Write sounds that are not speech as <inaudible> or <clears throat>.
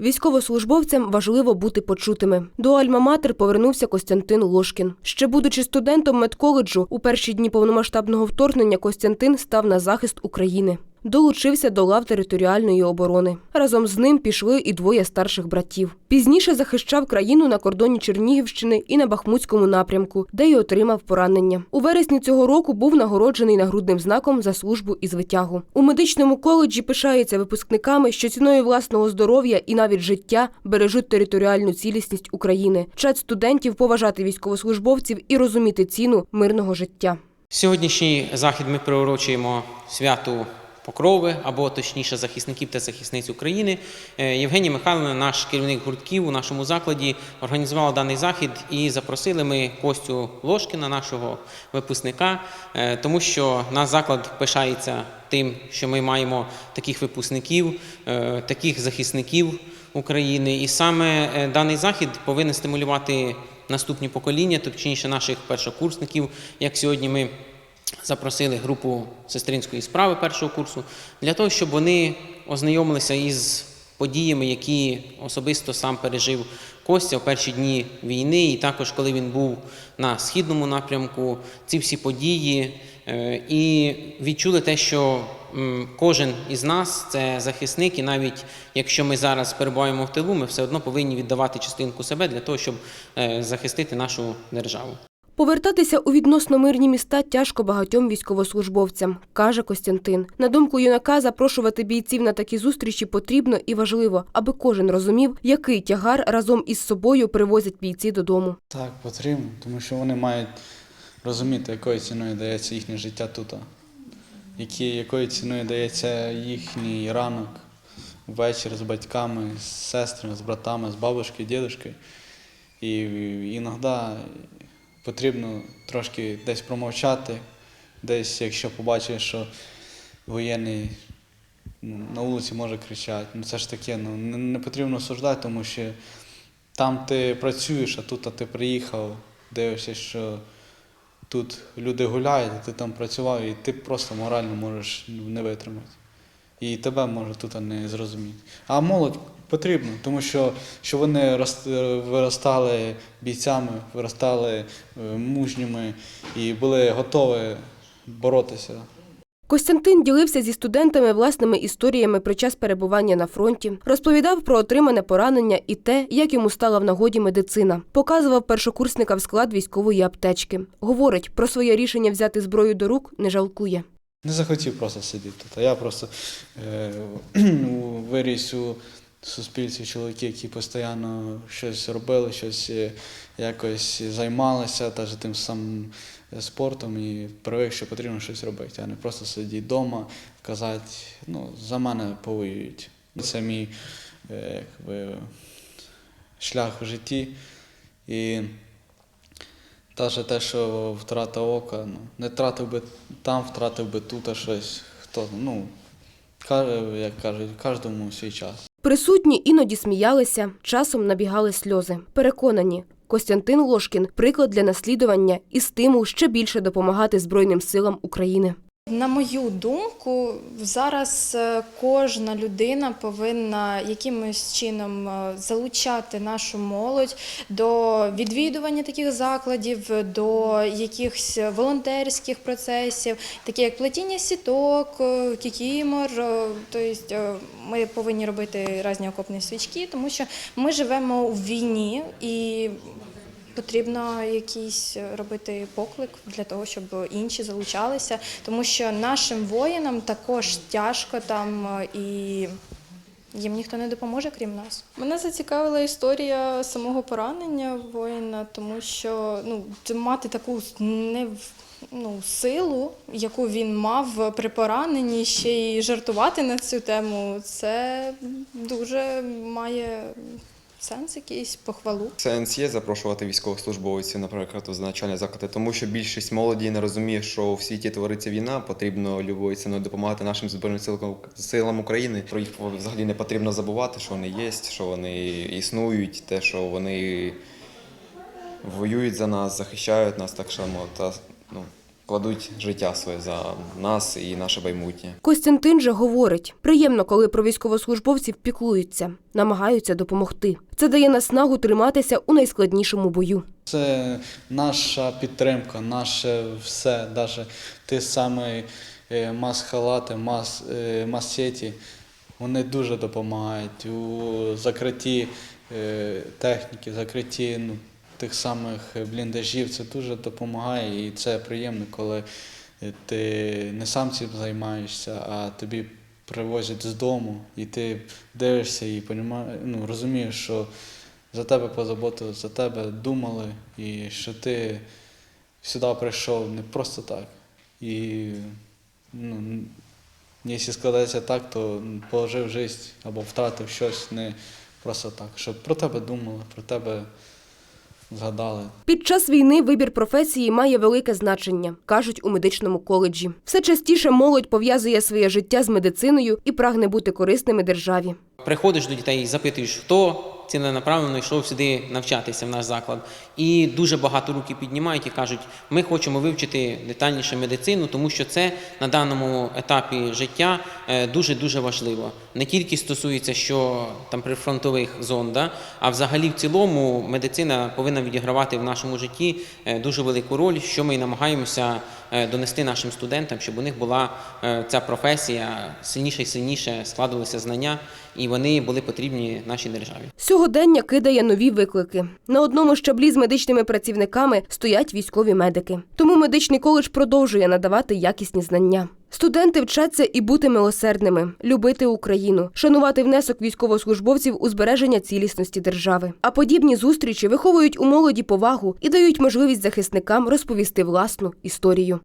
Військовослужбовцям важливо бути почутими. До Альма-Матер повернувся Костянтин Лошкін. Ще будучи студентом медколеджу, у перші дні повномасштабного вторгнення Костянтин став на захист України. Долучився до лав територіальної оборони. Разом з ним пішли і двоє старших братів. Пізніше захищав країну на кордоні Чернігівщини і на Бахмутському напрямку, де й отримав поранення. У вересні цього року був нагороджений нагрудним знаком за службу і звитягу. У медичному коледжі пишаються випускниками, що ціною власного здоров'я і навіть життя бережуть територіальну цілісність України. Вчать студентів поважати військовослужбовців і розуміти ціну мирного життя. Сьогоднішній захід ми приурочуємо святу Покрови, або точніше захисників та захисниць України. Е, Євгенія Михайловна, наш керівник гуртків у нашому закладі, організувала даний захід і запросили ми Костю Ложкіна, нашого випускника, е, тому що наш заклад пишається тим, що ми маємо таких випускників, е, таких захисників України. І саме даний захід повинен стимулювати наступні покоління, точніше наших першокурсників, як сьогодні ми запросили групу сестринської справи першого курсу для того, щоб вони ознайомилися із подіями, які особисто сам пережив Костя в перші дні війни, і також коли він був на східному напрямку, ці всі події, е, і відчули те, що кожен із нас це захисник, і навіть якщо ми зараз перебуваємо в тилу, ми все одно повинні віддавати частинку себе для того, щоб е, захистити нашу державу. Повертатися у відносно мирні міста тяжко багатьом військовослужбовцям, каже Костянтин. На думку юнака, запрошувати бійців на такі зустрічі потрібно і важливо, аби кожен розумів, який тягар разом із собою привозять бійці додому. Так, потрібно, тому що вони мають розуміти, якою ціною дається їхнє життя тут, якою ціною дається їхній ранок ввечері з батьками, з сестрами, з братами, з бабушкою, дідушкою. І іноді потрібно трошки десь промовчати, десь, якщо побачиш, що воєнний ну, на вулиці може кричати. Ну це ж таке, ну не, не потрібно осуждати, тому що там ти працюєш, а тут а ти приїхав, дивишся, що тут люди гуляють, а ти там працював, і ти просто морально можеш не витримати. І тебе може тут не зрозуміти. А молодь потрібно, тому що, що вони рос- виростали бійцями, виростали е, мужніми і були готові боротися. Костянтин ділився зі студентами власними історіями про час перебування на фронті, розповідав про отримане поранення і те, як йому стала в нагоді медицина. Показував першокурсникам склад військової аптечки. Говорить, про своє рішення взяти зброю до рук не жалкує. Не захотів просто сидіти. Я просто е, <clears throat> виріс у суспільстві чоловіки, які постійно щось робили, щось е, якось займалися теж тим самим спортом і привик, що потрібно щось робити, а не просто сидіти вдома, казати, ну, за мене повоюють. Це мій е, якби, шлях в житті. І Навіть те, що втрата ока, ну, не втратив би там, втратив би тут а щось. Хто, ну, як кажуть, кожному свій час. Присутні іноді сміялися, часом набігали сльози. Переконані, Костянтин Лошкін приклад для наслідування і стимул ще більше допомагати Збройним силам України. На мою думку, зараз е, кожна людина повинна якимось чином е, залучати нашу молодь до відвідування таких закладів, до якихось волонтерських процесів, такі як плетіння сіток, е, кікімор. Тобто ми повинні робити різні окопні свічки, тому що ми живемо у війні і Потрібно якийсь робити поклик для того, щоб інші залучалися, тому що нашим воїнам також тяжко там е, і їм ніхто не допоможе, крім нас. Мене зацікавила історія самого поранення воїна, тому що ну мати таку не ну, силу, яку він мав при пораненні, ще й жартувати на цю тему, це дуже має сенс якийсь похвалу. Сенс є запрошувати військовослужбовців, наприклад, у навчальні заклади, тому що більшість молоді не розуміє, що в світі твориться війна, потрібно любою ціною допомагати нашим збройним силам, силам України. Про їх взагалі не потрібно забувати, що вони є, що вони існують, те, що вони воюють за нас, захищають нас так само. Та ну кладуть життя своє за нас і наше майбутнє. Костянтин же говорить: приємно, коли про військовослужбовців піклуються, намагаються допомогти. Це дає наснагу триматися у найскладнішому бою. Це наша підтримка, наше все, навіть ті самі е, мас-халати, мас, е, мас-сеті, вони дуже допомагають у закритті е, техніки, закритті ну, тих самих бліндажів. Це дуже допомагає і це приємно, коли е, ти не сам цим займаєшся, а тобі привозять з дому, і ти дивишся і ну, розумієш, що за тебе позаботили, за тебе думали, і що ти сюди прийшов не просто так. І ну, якщо складається так, то положив життя або втратив щось не просто так, щоб про тебе думали, про тебе згадали. Під час війни вибір професії має велике значення, кажуть у медичному коледжі. Все частіше молодь пов'язує своє життя з медициною і прагне бути корисними державі. Приходиш до дітей і запитуєш, хто ціленаправленно йшов сюди навчатися в наш заклад. І дуже багато руки піднімають і кажуть, ми хочемо вивчити детальніше медицину, тому що це на даному етапі життя дуже дуже важливо. Не тільки стосується, що там прифронтових зон, да, а взагалі в цілому медицина повинна відігравати в нашому житті е, дуже велику роль, що ми і намагаємося донести нашим студентам, щоб у них була е, ця професія сильніше і сильніше складувалися знання, і вони були потрібні нашій державі. Сьогодення кидає нові виклики. На одному щаблі з медичними працівниками стоять військові медики. Тому медичний коледж продовжує надавати якісні знання. Студенти вчаться і бути милосердними, любити Україну, шанувати внесок військовослужбовців у збереження цілісності держави. А подібні зустрічі виховують у молоді повагу і дають можливість захисникам розповісти власну історію.